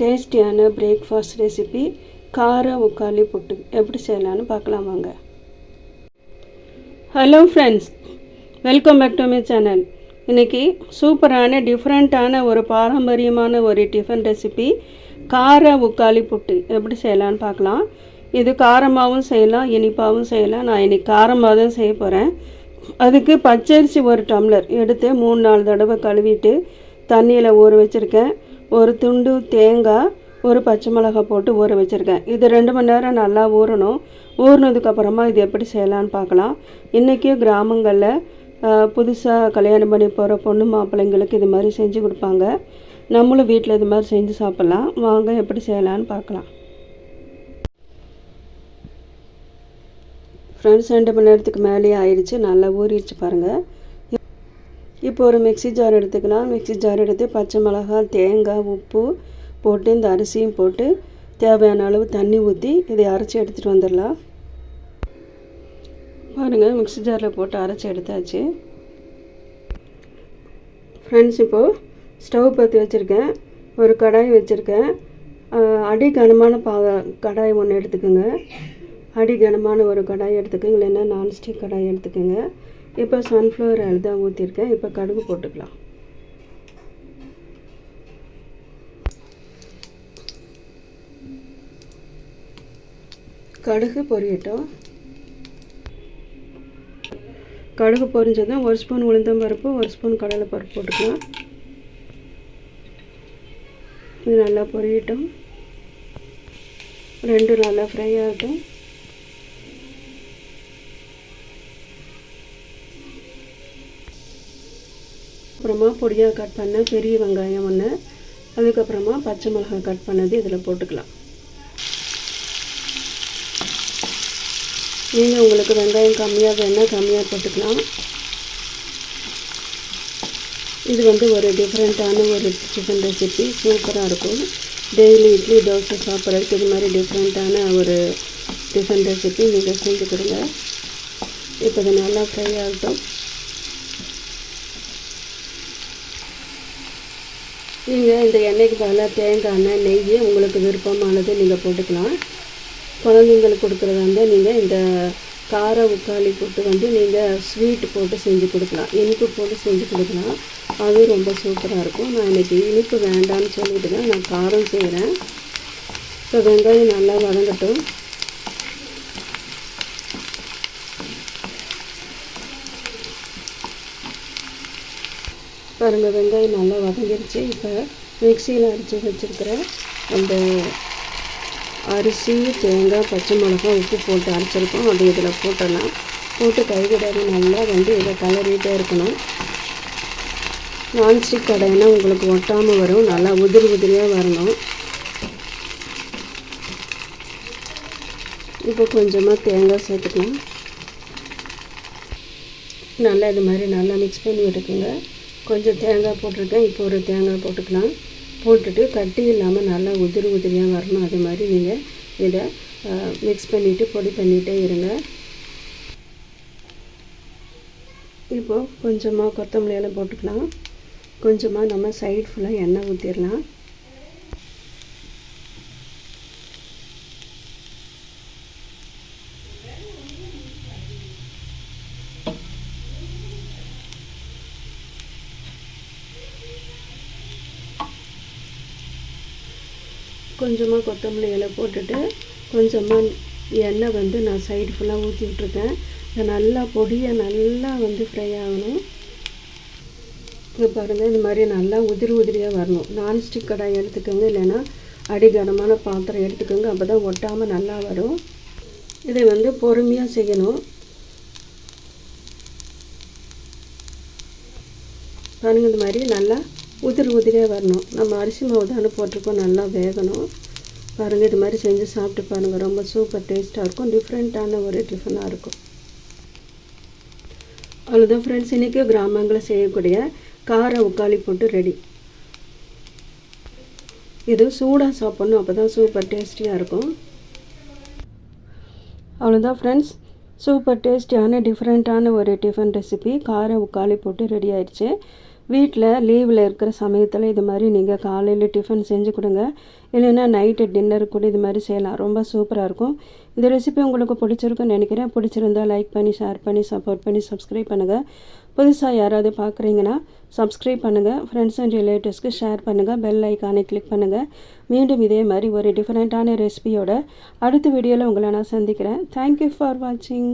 டேஸ்டியான breakfast recipe கார உக்காளி புட்டு. எப்படி செய்யலான்னு பார்க்கலாம் வாங்க. Hello friends welcome back to my channel இன்றைக்கி சூப்பரான டிஃப்ரெண்ட்டான ஒரு பாரம்பரியமான ஒரு டிஃபன் ரெசிபி கார உக்காளி புட்டு. எப்படி செய்யலான்னு பார்க்கலாம். இது காரமாகவும் செய்யலாம் இனிப்பாகவும் செய்யலாம். நான் இன்றைக்கி காரமாக தான் செய்ய போகிறேன் அதுக்கு பச்சரிசி ஒரு டம்ளர் எடுத்து மூணு நாலு தடவை கழுவிட்டு தண்ணியில் ஊற வச்சுருக்கேன். ஒரு துண்டு தேங்காய் ஒரு பச்சை மிளகாய் போட்டு ஊற வச்சுருக்கேன். இது ரெண்டு மணி நேரம் நல்லா ஊறணும். ஊறினதுக்கப்புறமா இது எப்படி செய்யலான்னு பார்க்கலாம். இன்றைக்கி கிராமங்களில் புதுசாக கல்யாணம் பண்ணி போகிற பொண்ணு மாப்பிள்ளைங்களுக்கு இது மாதிரி செஞ்சு கொடுப்பாங்க. நம்மளும் வீட்டில் இது மாதிரி செஞ்சு சாப்பிட்லாம். வாங்க எப்படி செய்யலான்னு பார்க்கலாம். ஃப்ரெண்ட்ஸ் ரெண்டு மணி நேரத்துக்கு மேலேயே ஆயிடுச்சு நல்லா ஊறிடுச்சு பாருங்கள் இப்போ ஒரு மிக்ஸி ஜார் எடுத்துக்கலாம். மிக்ஸி ஜார் எடுத்து பச்சை மிளகாய் தேங்காய் உப்பு போட்டு இந்த அரிசியும் போட்டு தேவையான அளவு தண்ணி ஊற்றி இதை அரைச்சி எடுத்துகிட்டு வந்துடலாம். பாருங்கள் மிக்ஸி ஜாரில் போட்டு அரைச்சி எடுத்தாச்சு. ஃப்ரெண்ட்ஸ் இப்போது ஸ்டவ் பற்றி வச்சுருக்கேன். ஒரு கடாய் வச்சுருக்கேன். அடி கனமான பா கடாய் ஒன்று எடுத்துக்கோங்க. அடி கனமான ஒரு கடாய் எடுத்துக்கோங்க. இல்லைன்னா நான்ஸ்டிக் கடாய் எடுத்துக்கோங்க. இப்போ சன்ஃப்ளவர் ஆயில் தான் ஊற்றிருக்கேன் இப்போ கடுகு போட்டுக்கலாம். கடுகு பொரியட்டும். கடுகு பொரிஞ்சதும் ஒரு ஸ்பூன் உளுந்தம் பருப்பு ஒரு ஸ்பூன் கடலை பருப்பு போட்டுக்கலாம். இது நல்லா பொரியட்டும். ரெண்டு நல்லா ஃப்ரை ஆகட்டும். அப்புறமா பொடியாக கட் பண்ண பெரிய வெங்காயம் ஒன்று அதுக்கப்புறமா பச்சை மிளகாய் கட் பண்ணது இதில் போட்டுக்கலாம். நீங்கள் உங்களுக்கு வெங்காயம் கம்மியாக வேணால் கம்மியாக போட்டுக்கலாம். இது வந்து ஒரு டிஃப்ரெண்ட்டான ஒரு சிக்கன் ரெசிபி சூப்பராக இருக்கும். டெய்லி இட்லி தோசை சாப்பிட்றதுக்கு இது மாதிரி டிஃப்ரெண்ட்டான ஒரு டிஃபன் ரெசிபி நீங்கள் செஞ்சு கொடுங்க. இப்போ இது நல்லா ஃப்ரை ஆகட்டும். நீங்கள் இந்த எண்ணெய்க்கு பதிலாக தேங்காய் எண்ணெய் நெய் உங்களுக்கு விருப்பமானது நீங்கள் போட்டுக்கலாம். குழந்தைங்களுக்கு கொடுக்குறதா இருந்தால் நீங்கள் இந்த கார உக்காளி போட்டு வந்து நீங்கள் ஸ்வீட் போட்டு செஞ்சு கொடுக்கலாம். இனிப்பு போட்டு செஞ்சு கொடுக்கலாம். அது ரொம்ப சூப்பராக இருக்கும். நான் இன்றைக்கி இனிப்பு வேண்டாம்னு சொல்லிட்டு தான் நான் காரம் செய்கிறேன் இப்போ வெங்காயம் நல்லா வதங்கட்டும். பாருங்கள் வெங்காயம் நல்லா வதங்கிருச்சு. இப்போ மிக்சியில் அரைச்சி வச்சுருக்கிற அந்த அரிசி தேங்காய் பச்சை மிளகாய் உப்பு போட்டு அரைச்சிருக்கோம். அது இதில் போட்டலாம். போட்டு கைவிடாத நல்லா வந்து இதை கலரிட்டே இருக்கணும். நான்ஸ்டிக் கடைன்னா உங்களுக்கு ஒட்டாமல் வரும். நல்லா உதிரி உதிரியாக வரணும். இப்போ கொஞ்சமாக தேங்காய் சேர்த்துக்கலாம். நல்லா இது மாதிரி நல்லா மிக்ஸ் பண்ணி விட்டுக்குங்க. கொஞ்சம் தேங்காய் போட்டிருக்கேன். இப்போ ஒரு தேங்காய் போட்டுக்கலாம். போட்டுட்டு கட்டி இல்லாமல் நல்லா உதிரி உதிரியாக வரணும். அது மாதிரி நீங்கள் இதை மிக்ஸ் பண்ணிவிட்டு பொடி பண்ணிகிட்டே இருங்க. இப்போது கொஞ்சமாக கொத்தமல்லியெல்லாம் போட்டுக்கலாம். கொஞ்சமாக நம்ம சைடு ஃபுல்லாக எண்ணெய் ஊற்றிடலாம் கொஞ்சமாக கொத்தமல்லி இலை போட்டுட்டு கொஞ்சமாக எண்ணெய் வந்து நான் சைடு ஃபுல்லாக ஊற்றி விட்ருக்கேன் இதை நல்லா பொடியை நல்லா வந்து ஃப்ரை ஆகணும். இங்கே பாருங்கள் இந்த மாதிரி நல்லா உதிரி உதிரியாக வரணும். நான்ஸ்டிக் கடாய் எடுத்துக்கோங்க இல்லைன்னா அடிகனமான பாத்திரம் எடுத்துக்கோங்க அப்போ தான் ஒட்டாமல் நல்லா வரும். இதை வந்து பொறுமையாக செய்யணும். பாருங்கள் இந்த மாதிரி நல்லா உதிர் உதிரியாக வரணும். நம்ம அரிசி மாவு தானே போட்டிருக்கோம். நல்லா வேகணும். பாருங்கள் இது மாதிரி செஞ்சு சாப்பிட்டு பாருங்கள் ரொம்ப சூப்பர் டேஸ்ட்டாக இருக்கும். டிஃப்ரெண்ட்டான ஒரு டிஃபனாக இருக்கும். அவ்வளோதான் ஃப்ரெண்ட்ஸ் இன்றைக்கி கிராமங்களில் செய்யக்கூடிய கார உக்காளி போட்டு ரெடி இது சூடாக சாப்பிட்ணும். அப்போ தான் சூப்பர் டேஸ்டியாக இருக்கும் அவ்வளோதான் ஃப்ரெண்ட்ஸ் சூப்பர் டேஸ்டியான டிஃப்ரெண்ட்டான ஒரு டிஃபன் ரெசிபி கார உக்காளி போட்டு ரெடி ஆயிடுச்சு. வீட்டில் லீவில் இருக்கிற சமயத்தில் இது மாதிரி நீங்கள் காலையில் டிஃபன் செஞ்சு கொடுங்க. இல்லைன்னா நைட்டு டின்னர் கூட இது மாதிரி செய்யலாம். ரொம்ப சூப்பராக இருக்கும். இந்த ரெசிபி உங்களுக்கு பிடிச்சிருக்குன்னு நினைக்கிறேன். பிடிச்சிருந்தா லைக் பண்ணி ஷேர் பண்ணி சப்போர்ட் பண்ணி சப்ஸ்கிரைப் பண்ணுங்கள் புதுசாக யாராவது பார்க்குறீங்கன்னா சப்ஸ்கிரைப் பண்ணுங்கள் ஃப்ரெண்ட்ஸ் அண்ட் ரிலேட்டிவ்ஸ்க்கு ஷேர் பண்ணுங்கள் பெல் ஐக்கானை கிளிக் பண்ணுங்கள் மீண்டும் இதே மாதிரி ஒரு டிஃப்ரெண்ட்டான ரெசிபியோட அடுத்த வீடியோவில் உங்களை நான் சந்திக்கிறேன். தேங்க்யூ ஃபார் வாட்சிங்